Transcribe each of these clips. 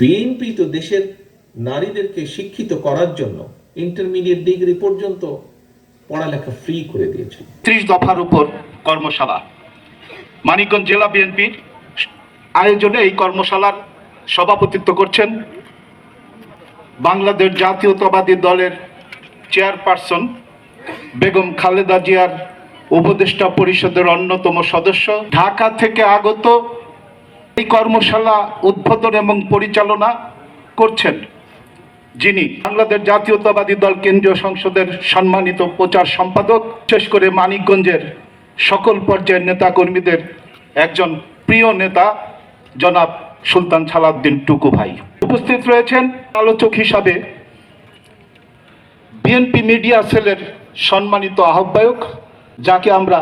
BNP তো দেশের নারীদেরকে শিক্ষিত করার জন্য ইন্টারমিডিয়েট ডিগ্রি পর্যন্ত পড়ালেখা ফ্রি করে দিয়েছে ত্রিশ দফার উপর কর্মশালা। মানিকগঞ্জ জেলা বিএনপির আয়োজনে এই কর্মশালার সভাপতিত্ব করছেন বাংলাদেশ জাতীয়তাবাদী দলের চেয়ারপারসন বেগম খালেদা জিয়ার উপদেষ্টা পরিষদের অন্যতম সদস্য। ঢাকা থেকে আগত এই কর্মশালা উদ্বোধন এবং পরিচালনা করছেন যিনি বাংলাদেশ জাতীয়তাবাদী দল কেন্দ্রীয় সংসদের সম্মানিত প্রচার সম্পাদক, বিশেষ করে মানিকগঞ্জের সকল পর্যায়ের নেতা কর্মীদের একজন প্রিয় নেতা, জনাব সুলতান সালাউদ্দিন টুকু ভাই। উপস্থিত রয়েছেন আলোচক হিসাবে বিএনপি মিডিয়া সেলের সম্মানিত আহ্বায়ক, যাকে আমরা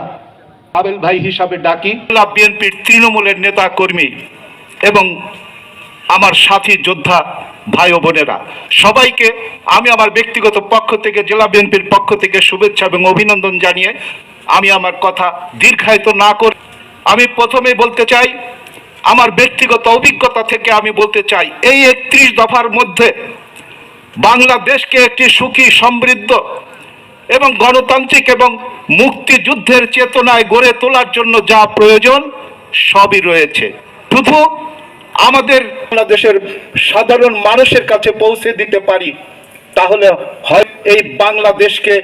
আবেল ভাই হিসাবে ডাকি। বিএনপির তৃণমূলের নেতা কর্মী এবং আমার সাথী যোদ্ধা ভাই ও বোনেরা। সবাইকে আমি আমার ব্যক্তিগত পক্ষ থেকে, জেলা বিএনপির পক্ষ থেকে শুভেচ্ছা এবং অভিনন্দন জানিয়ে আমি আমার কথা দীর্ঘায়িত না করে আমি প্রথমেই বলতে চাই, আমার ব্যক্তিগত অভিজ্ঞতা থেকে আমি বলতে চাই, এই একত্রিশ দফার মধ্যে বাংলাদেশকে একটি সুখী, সমৃদ্ধ এবং গণতান্ত্রিক এবং মুক্তিযুদ্ধের চেতনায় গড়ে তোলার জন্য যা প্রয়োজন, সবই রয়েছে। শুধু আমাদের বাংলাদেশের সাধারণ মানুষের কাছে পৌঁছে দিতে পারি, তাহলে হয় এই বাংলাদেশকে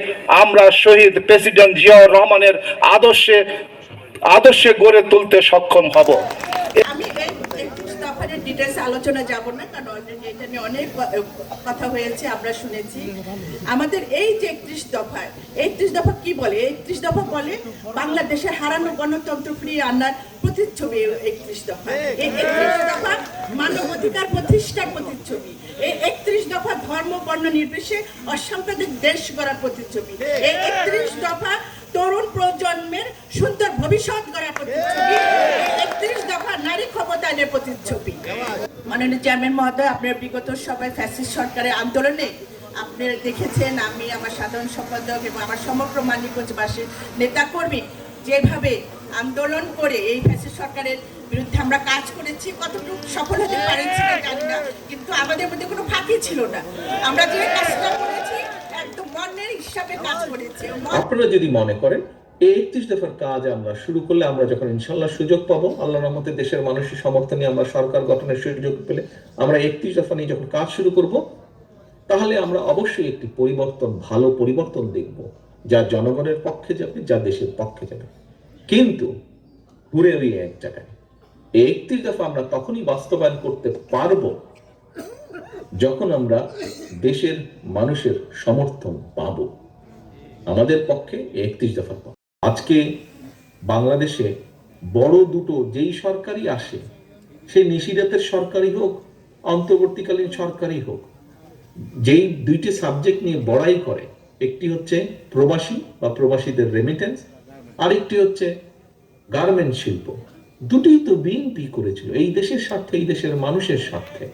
আমরা শহীদ প্রেসিডেন্ট জিয়াউর রহমানের আদর্শে আদর্শে গড়ে তুলতে সক্ষম হব আমি এই একত্রিশ দফার ডিটেলস আলোচনা যাব না, কারণ অলরেডি এটা নিয়ে অনেক কথা হয়েছে, আমরা শুনেছি। আমাদের এই যে একত্রিশ দফা একত্রিশ দফা কি বলে? একত্রিশ দফা বলে বাংলাদেশের হারানো গণতন্ত্র ফিরিয়ে আনার প্রতিচ্ছবি একত্রিশ দফা। একত্রিশ দফা মানবাধিকার প্রতিষ্ঠার প্রতিচ্ছবি। এই একত্রিশ দফা ধর্ম, বর্ণ নির্বিশেষে অসাম্প্রদায়িক দেশ গড়ার প্রতিচ্ছবি। এই একত্রিশ দফা তরুণ প্রজন্মের সুন্দর ভবিষ্যৎ গড়ার প্রতিচ্ছবি। নারী প্রতিচ্ছবি। মাননীয় চেয়ারম্যান মহোদয়, আপনার বিগত সবাই ফ্যাসিস্ট সরকারের আন্দোলনে আপনারা দেখেছেন, আমি আমার সাধারণ সম্পাদক এবং আমার সমগ্র মানিকগঞ্জবাসীর নেতাকর্মী যেভাবে আন্দোলন করে এই ফ্যাসিস্ট সরকারের বিরুদ্ধে আমরা কাজ করেছি, কতটুকু সফল হতে পারেছি জানি না, কিন্তু আমাদের মধ্যে কোনো ফাঁকি ছিল না। আমরা যে কাজটা করেছি, একদম মনের হিসাবে কাজ করেছি। আপনারা যদি মনে করেন এই একত্রিশ দফার কাজ আমরা শুরু করলে আমরা যখন ইনশাল্লাহ সুযোগ পাবো আল্লাহ রহমতে দেশের মানুষের সমর্থনে আমরা সরকার গঠনের সুযোগ পেলে আমরা একত্রিশ দফা নিয়ে যখন কাজ শুরু করব, তাহলে আমরা অবশ্যই একটি পরিবর্তন, ভালো পরিবর্তন দেখব, যা জনগণের পক্ষে যাবে, যা দেশের পক্ষে যাবে। কিন্তু ঘুরে ওই এক জায়গায়। এই একত্রিশ দফা আমরা তখনই বাস্তবায়ন করতে পারব যখন আমরা দেশের মানুষের সমর্থন পাবো। আমাদের পক্ষে একত্রিশ দফা পাবো। আজকে বাংলাদেশে বড় দুটো যেই সরকারই আসে, সেই নিশিরাতের সরকারই হোক, অন্তর্বর্তীকালীন সরকারই হোক, যেই দুইটি সাবজেক্ট নিয়ে বড়াই করে, একটি হচ্ছে প্রবাসী বা প্রবাসীদের রেমিটেন্স আরেকটি হচ্ছে গার্মেন্ট শিল্প। দুটোই তো বিএনপি করেছিল, এই দেশের স্বার্থে, এই দেশের মানুষের স্বার্থে।